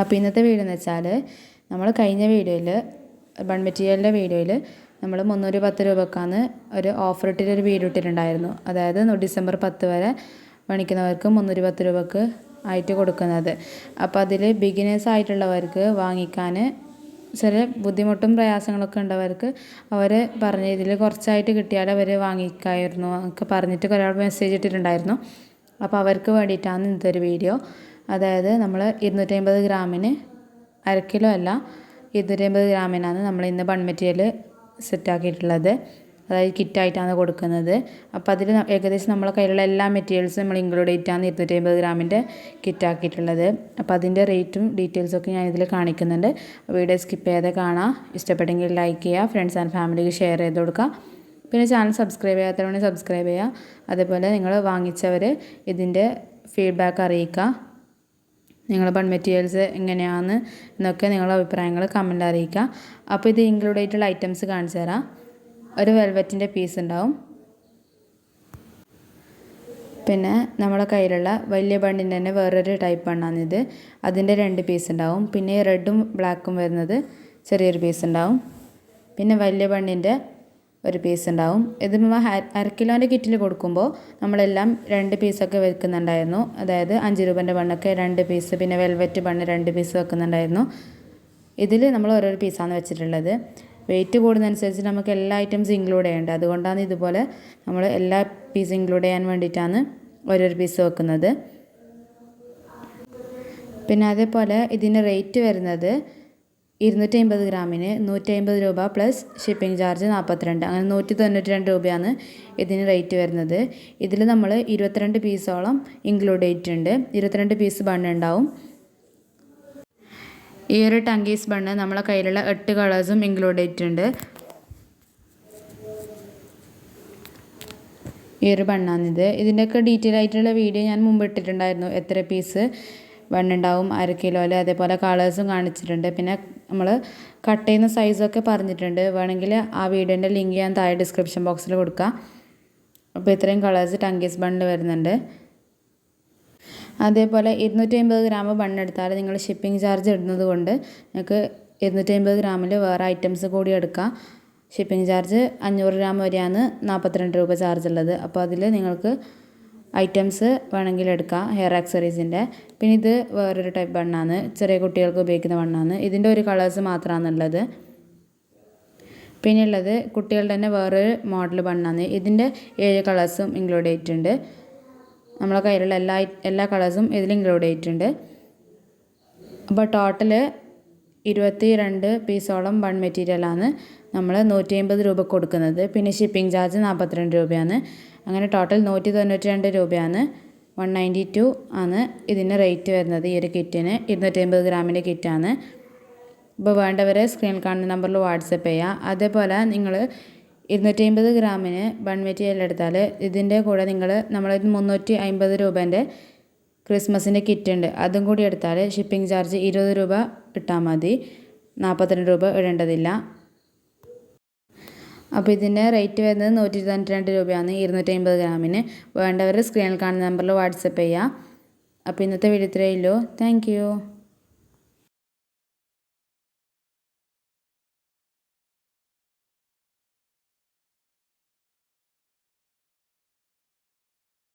അപ്പോൾ ഇന്നത്തെ വീഡിയോ എന്ന് വെച്ചാൽ നമ്മൾ കഴിഞ്ഞ വീഡിയോയിൽ ബൺ മെറ്റീരിയലിന്റെ വീഡിയോയിൽ നമ്മൾ മുന്നൂറ്റി പത്ത് രൂപക്കാണ് ഒരു ഓഫർ ഇട്ടിട്ടൊരു വീഡിയോ ഇട്ടിട്ടുണ്ടായിരുന്നു. അതായത് ഡിസംബർ പത്ത് വരെ പണിക്കുന്നവർക്ക് മുന്നൂറ്റി പത്ത് രൂപക്ക് ആയിട്ട് കൊടുക്കുന്നത്. അപ്പോൾ അതിൽ ബിഗിനേഴ്സ് ആയിട്ടുള്ളവർക്ക് വാങ്ങിക്കാൻ ചെറിയ ബുദ്ധിമുട്ടും പ്രയാസങ്ങളൊക്കെ ഉണ്ടവർക്ക് അവർ പറഞ്ഞ ഇതിൽ കുറച്ചായിട്ട് കിട്ടിയാൽ അവർ വാങ്ങിക്കായിരുന്നു. ഒക്കെ പറഞ്ഞിട്ട് ഒരാൾ മെസ്സേജ് ഇട്ടിട്ടുണ്ടായിരുന്നു. അപ്പോൾ അവർക്ക് വേണ്ടിയിട്ടാണ് ഇന്നത്തെ ഒരു വീഡിയോ. അതായത് നമ്മൾ ഇരുന്നൂറ്റമ്പത് ഗ്രാമിന് അര കിലോ അല്ല ഇരുന്നൂറ്റമ്പത് ഗ്രാമിനാണ് നമ്മൾ ഇന്ന് ബൺ മെറ്റീരിയൽ സെറ്റാക്കിയിട്ടുള്ളത് അതായത് കിറ്റായിട്ടാണ് കൊടുക്കുന്നത്. അപ്പോൾ അതിൽ ഏകദേശം നമ്മളെ കയ്യിലുള്ള എല്ലാ മെറ്റീരിയൽസും നമ്മൾ ഇൻക്ലൂഡ് ചെയ്തിട്ടാണ് ഇരുന്നൂറ്റമ്പത് ഗ്രാമിന്റെ കിറ്റാക്കിയിട്ടുള്ളത് അപ്പോൾ അതിന്റെ റേറ്റും ഡീറ്റെയിൽസും ഒക്കെ ഞാൻ ഇതിൽ കാണിക്കുന്നുണ്ട്. വീഡിയോ സ്കിപ്പ് ചെയ്യാതെ കാണാം. ഇഷ്ടപ്പെട്ടെങ്കിൽ ലൈക്ക് ചെയ്യുക ഫ്രണ്ട്സ് ആൻഡ് ഫാമിലിക്ക് ഷെയർ ചെയ്ത് കൊടുക്കുക. പിന്നെ ചാനൽ സബ്സ്ക്രൈബ് ചെയ്യാത്തവരുണ്ടെങ്കിൽ സബ്സ്ക്രൈബ് ചെയ്യുക. അതേപോലെ നിങ്ങൾ വാങ്ങിച്ചവർ ഇതിന്റെ ഫീഡ്ബാക്ക് അറിയിക്കുക. നിങ്ങളുടെ ബൺ മെറ്റീരിയൽസ് എങ്ങനെയാണ് എന്നൊക്കെ നിങ്ങളുടെ അഭിപ്രായങ്ങൾ കമന്റ് അറിയിക്കുക. അപ്പോൾ ഇത് ഇൻക്ലൂഡ് ആയിട്ടുള്ള ഐറ്റംസ് കാണിച്ചു തരാം. ഒരു വെൽവെറ്റിന്റെ പീസ് ഉണ്ടാവും. പിന്നെ നമ്മുടെ കയ്യിലുള്ള വലിയ ബണ്ണിന്റെ തന്നെ വേറൊരു ടൈപ്പ് ബണ്ണാണിത് അതിന്റെ രണ്ട് പീസ് ഉണ്ടാവും. പിന്നെ റെഡും ബ്ലാക്കും വരുന്നത് ചെറിയൊരു പീസ് ഉണ്ടാവും. പിന്നെ വലിയ ബണ്ണിന്റെ ഒരു പീസ് ഉണ്ടാവും. ഇത് അര കിലോന്റെ കിറ്റിൽ കൊടുക്കുമ്പോൾ നമ്മളെല്ലാം രണ്ട് പീസൊക്കെ വെക്കുന്നുണ്ടായിരുന്നു. അതായത് അഞ്ച് രൂപേന്റെ ബണ്ണൊക്കെ രണ്ട് പീസ് പിന്നെ വെൽവെറ്റ് ബണ്ണ് രണ്ട് പീസ് വെക്കുന്നുണ്ടായിരുന്നു. ഇതിൽ നമ്മൾ ഓരോരോ പീസാണ് വെച്ചിട്ടുള്ളത്. വെയിറ്റ് കൂടുന്നതനുസരിച്ച് നമുക്ക് എല്ലാ ഐറ്റംസ് ഇൻക്ലൂഡ് ചെയ്യേണ്ടത്. അതുകൊണ്ടാണ് ഇതുപോലെ നമ്മൾ എല്ലാ പീസ് ഇൻക്ലൂഡ് ചെയ്യാൻ വേണ്ടിയിട്ടാണ് ഓരോരോ പീസ് വെക്കുന്നത്. പിന്നെ അതേപോലെ ഇതിന് റേറ്റ് വരുന്നത് ഇരുന്നൂറ്റി അമ്പത് ഗ്രാമിന് നൂറ്റി അമ്പത് രൂപ പ്ലസ് ഷിപ്പിംഗ് ചാർജ് നാൽപ്പത്തിരണ്ട് അങ്ങനെ നൂറ്റി തൊണ്ണൂറ്റി രണ്ട് രൂപയാണ് ഇതിന് റേറ്റ് വരുന്നത്. ഇതിൽ നമ്മൾ ഇരുപത്തിരണ്ട് പീസോളം ഇൻക്ലൂഡ് ചെയ്തിട്ടുണ്ട്. ഇരുപത്തിരണ്ട് പീസ് ബണ്ണ് ഉണ്ടാവും. ഈ ഒരു ടങ്കീസ് ബണ്ണ് നമ്മളെ കയ്യിലുള്ള എട്ട് കളേഴ്സും ഇൻക്ലൂഡ് ചെയ്തിട്ടുണ്ട്. ഈ ഒരു ബണ്ണാണിത് ഇതിന്റെയൊക്കെ ഡീറ്റെയിൽ ആയിട്ടുള്ള വീഡിയോ ഞാൻ മുമ്പ് ഇട്ടിട്ടുണ്ടായിരുന്നു. എത്ര പീസ് ബണ്ണുണ്ടാവും അര കിലോയിൽ അതേപോലെ കളേഴ്സും കാണിച്ചിട്ടുണ്ട്. പിന്നെ നമ്മൾ കട്ട് ചെയ്യുന്ന സൈസൊക്കെ പറഞ്ഞിട്ടുണ്ട്. വേണമെങ്കിൽ ആ വീഡിയോന്റെ ലിങ്ക് ഞാൻ താഴെ ഡിസ്ക്രിപ്ഷൻ ബോക്സിൽ കൊടുക്കാം. അപ്പോൾ ഇത്രയും കളേഴ്സ് ടങ്കീസ് ബണ്ണിൽ വരുന്നുണ്ട്. അതേപോലെ ഇരുന്നൂറ്റി അമ്പത് ഗ്രാം ബണ്ണെടുത്താൽ നിങ്ങൾ ഷിപ്പിംഗ് ചാർജ് ഇടുന്നത് കൊണ്ട് നിങ്ങൾക്ക് ഇരുന്നൂറ്റി അമ്പത് ഗ്രാമിൽ വേറെ ഐറ്റംസ് കൂടി എടുക്കാം. ഷിപ്പിംഗ് ചാർജ് അഞ്ഞൂറ് ഗ്രാം വരെയാണ് നാൽപ്പത്തിരണ്ട് രൂപ ചാർജ് ഉള്ളത്. അപ്പോൾ അതിൽ നിങ്ങൾക്ക് ഐറ്റംസ് വേണമെങ്കിൽ എടുക്കാം ഹെയർ ആക്സറീസിന്റെ പിന്നെ ഇത് വേറൊരു ടൈപ്പ് ബണ്ണാണ് ചെറിയ കുട്ടികൾക്ക് ഉപയോഗിക്കുന്ന ബണ്ണാണ് ഇതിന്റെ ഒരു കളേഴ്സ് മാത്രമാണുള്ളത് പിന്നെ ഉള്ളത് കുട്ടികളുടെ തന്നെ വേറൊരു മോഡൽ ബണ്ണാണ് ഇതിന്റെ ഏഴ് കളേഴ്സും ഇൻക്ലൂഡ് ചെയ്തിട്ടുണ്ട്. നമ്മളെ കയ്യിലുള്ള എല്ലാ എല്ലാ കളേഴ്സും ഇതിൽ ഇൻക്ലൂഡ് ചെയ്തിട്ടുണ്ട്. അപ്പോൾ ടോട്ടൽ ഇരുപത്തി രണ്ട് പീസോളം ബൺ മെറ്റീരിയലാണ് നമ്മൾ നൂറ്റി അമ്പത് രൂപ കൊടുക്കുന്നത്. പിന്നെ ഷിപ്പിംഗ് ചാർജ് നാൽപ്പത്തിരണ്ട് രൂപയാണ്. അങ്ങനെ ടോട്ടൽ നൂറ്റി തൊണ്ണൂറ്റി രണ്ട് രൂപയാണ് വൺ നയന്റി ടു ആണ് ഇതിന് റേറ്റ് വരുന്നത് ഈ ഒരു കിറ്റിന് ഇരുന്നൂറ്റി അമ്പത് ഗ്രാമിന്റെ കിറ്റാണ് ഇപ്പോൾ വേണ്ടവരെ സ്ക്രീനിൽ കാണുന്ന നമ്പറിൽ വാട്സപ്പ് ചെയ്യുക അതേപോലെ നിങ്ങൾ ഇരുന്നൂറ്റി അമ്പത് ഗ്രാമിന് വൺ മെറ്റീരിയൽ എടുത്താൽ ഇതിന്റെ കൂടെ നിങ്ങൾ നമ്മൾ മുന്നൂറ്റി അമ്പത് രൂപേന്റെ ക്രിസ്മസിന്റെ കിറ്റ് ഉണ്ട് അതും കൂടി എടുത്താൽ ഷിപ്പിംഗ് ചാർജ് ഇരുപത് രൂപ ഇട്ടാൽ മതി. നാൽപ്പത്തിരണ്ട് രൂപ ഇടേണ്ടതില്ല. അപ്പോൾ ഇതിന്റെ റേറ്റ് വരുന്നത് നൂറ്റി തൊണ്ണൂറ്റി രണ്ട് രൂപയാണ് ഇരുന്നൂറ്റി അമ്പത് ഗ്രാമിന് വേണ്ടവർ സ്ക്രീനിൽ കാണുന്ന നമ്പറിൽ വാട്സപ്പ് ചെയ്യുക അപ്പോൾ ഇന്നത്തെ വീഡിയോ ഇത്രയേ ഉള്ളൂ. താങ്ക്